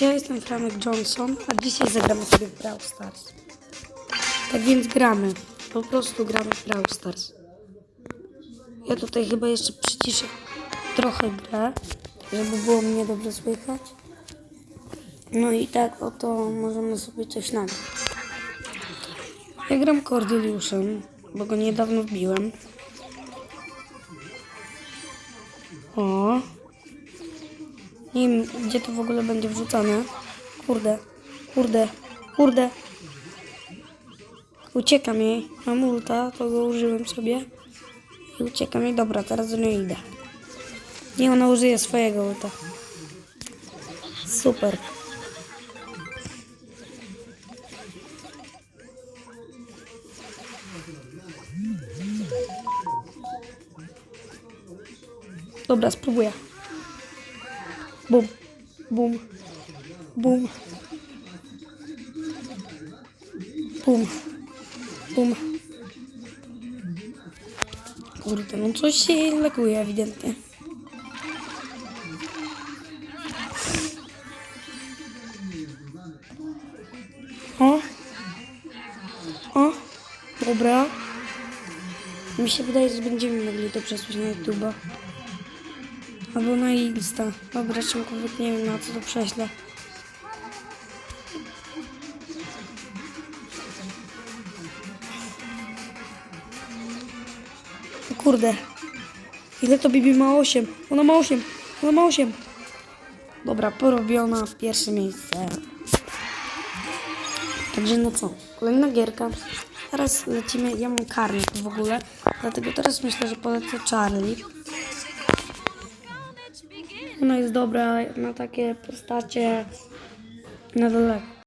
Ja jestem Franek Johnson, a dzisiaj zagramy sobie w Brawl Stars. Tak więc gramy. Po prostu gramy w Brawl Stars. Ja tutaj chyba jeszcze przyciszę trochę grę, żeby było mnie dobrze słychać. No i tak oto możemy sobie coś nagrać. Ja gram Cordyliuszem, bo go niedawno wbiłem. O, nie wiem, gdzie to w ogóle będzie wrzucane. Kurde, kurde, kurde. Uciekam jej. Mam ulta, to go użyłem sobie. I uciekam jej. Dobra, teraz do niej idę. Nie, ona użyje swojego ulta. Super. Dobra, spróbuję. Bum, bum, bum, bum, bum. Kurde, no coś się lekuje ewidentnie. O, o, dobra. Mi się wydaje, że będziemy mogli to przesłać na YouTube'a. Albo na Insta. Dobra, czymkolwiek nie wiem na co to prześlę. O kurde. Ile to Bibi ma 8? Ona ma 8. Ona ma 8. Dobra, porobiona w pierwsze miejsce. Także no co, kolejna gierka. Teraz lecimy, ja mam karnik w ogóle, dlatego teraz myślę, że polecę Charlie. Ona jest dobra na takie postacie na.